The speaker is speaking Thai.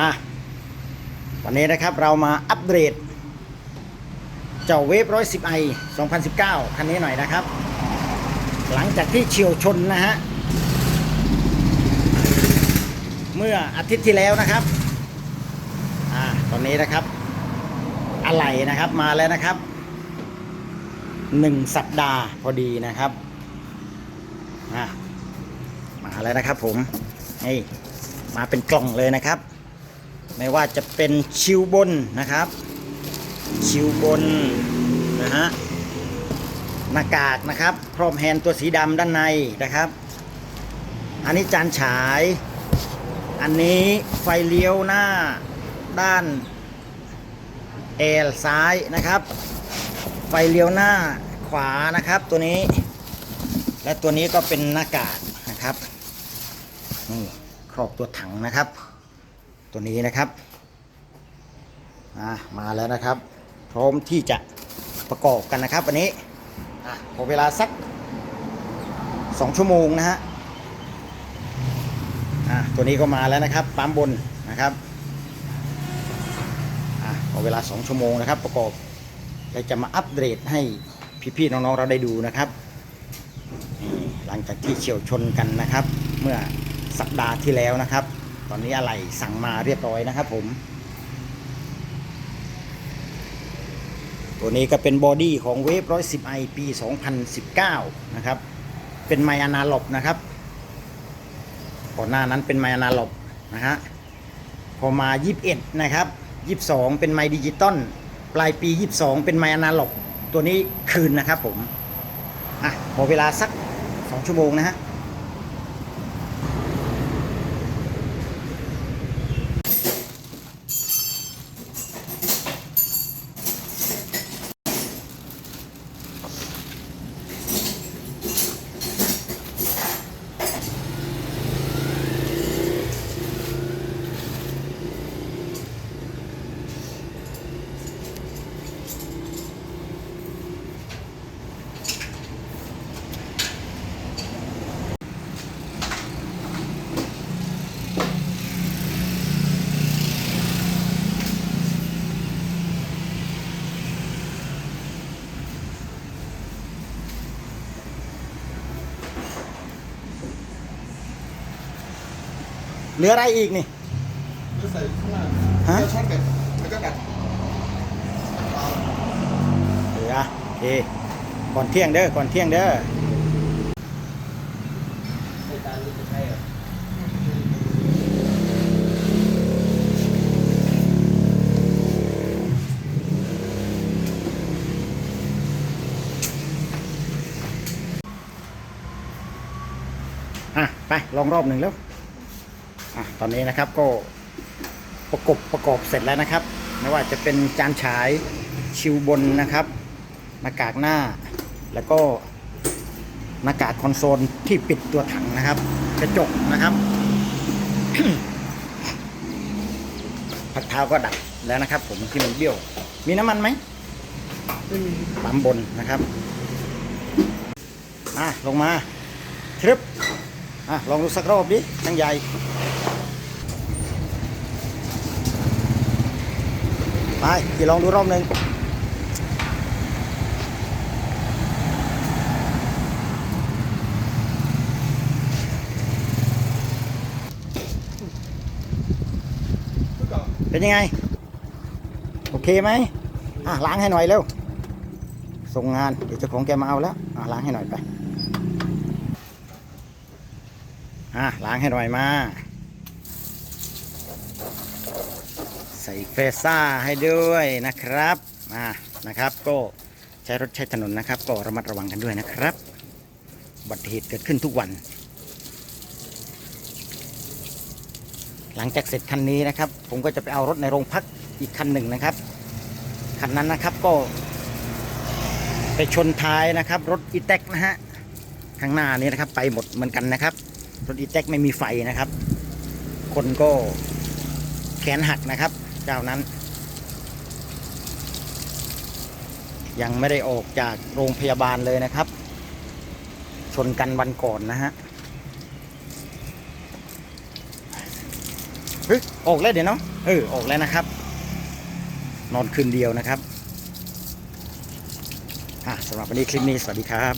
อะวันนี้นะครับเรามาอัปเดตเจ้าเวฟร้อยสิบไอ2019คันนี้หน่อยนะครับ หลังจากที่เฉียวชนนะฮะ เมื่ออาทิตย์ที่แล้วนะครับ อ่าตอนนี้นะครับ อะไหล่นะครับมาแล้วนะครับหนึ่งสัปดาห์พอดีนะครับอ่ามาแล้วนะครับผมนี่มาเป็นกล่องเลยนะครับ ไม่ว่าจะเป็นชิวบนนะครับ ชิวบนนะฮะหน้ากากนะครับ พร้อมแฮนตัวสีดำด้านในนะครับ อันนี้จานฉาย อันนี้ไฟเลี้ยวหน้าด้านเอลซ้ายนะครับ ไฟเลี้ยวหน้าขวานะครับตัวนี้ และตัวนี้ก็เป็นหน้ากากนะครับนี่ครอบตัวถังนะครับ ตัวนี้นะครับมาแล้วนะครับ พร้อมที่จะประกอบกันนะครับวันนี้อะขอเวลาสัก 2 ชั่วโมงนะฮะตัวนี้ก็มาแล้วนะครับปั๊มบนนะครับอะขอเวลา 2 ชั่วโมงนะครับ ประกอบเราจะมาอัปเดตให้พี่ๆน้องๆเราได้ดูนะครับหลังจากที่เฉียวชนกันนะครับ เมื่อสัปดาห์ที่แล้วนะครับ ตอนนี้อะไรสั่งมาเรียบร้อยนะครับผม ตัวนี้ก็เป็นบอดี้ของเวฟ110 i ปี2019นะครับ เป็นไมอานาล็อบนะครับ ก่อนหน้านั้นเป็นไมอานาล็อบนะฮะ พอมา21นะครับ22เป็นไมดิจิตอลปลายปี22เป็นไมอานาล็อบตัวนี้คืนนะครับผม อะพอเวลาสัก2ชั่วโมงนะฮะ เหลืออะไรอีกนี่ก็ใส่ข้างล่างฮะ แล้วช็อตกันแล้วก็กัดเหลือโอเคก่อนเที่ยงเด้อก่อนเที่ยงเด้อใส่ตาลูกจะใช่หรออะ ไป ลองรอบหนึ่งแล้ว อะตอนนี้นะครับก็ประกบประกอบเสร็จแล้วนะครับ ไม่ว่าจะเป็นจานฉายชิวบนนะครับหน้ากากหน้า แล้วก็หน้ากากคอนโซลที่ปิดตัวถังนะครับ กระจกนะครับพักเท้าก็ดับแล้วนะครับ ผมที่มันเบี้ยว มีน้ำมันไหมไม่มีปั๊มบนนะครับอะลงมาทริปอะลองดูสักรอบดิทั้งใหญ่ ไปกี่ลองดูรอบหนึ่งเป็นยังไง โอเคไหมอะล้างให้หน่อยเร็ว ส่งงาน เดี๋ยวเจ้าของแกมาเอาแล้ว อะล้างให้หน่อยไป อะล้างให้หน่อยมา ใส่เฟซ่าให้ด้วยนะครับอ่านะครับ ก็ใช้รถใช้ถนนนะครับ ก็ระมัดระวังกันด้วยนะครับอุบัติเหตุเกิดขึ้นทุกวัน หลังจากเสร็จคันนี้นะครับ ผมก็จะไปเอารถในโรงพักอีกคันหนึ่งนะครับคันนั้นนะครับก็ ไปชนท้ายนะครับ รถอีแท็กนะฮะข้างหน้านี้นะครับ ไปหมดเหมือนกันนะครับ รถอีแท็กไม่มีไฟนะครับ คนก็แขนหักนะครับ เจ้านั้น ยังไม่ได้ออกจากโรงพยาบาลเลยนะครับ ชนกันวันก่อนนะฮะเฮ้ยออกแล้วเดี๋ยวเนาะเออออกแล้วนะครับ นอนคืนเดียวนะครับอะสำหรับวันนี้คลิปนี้สวัสดีครับ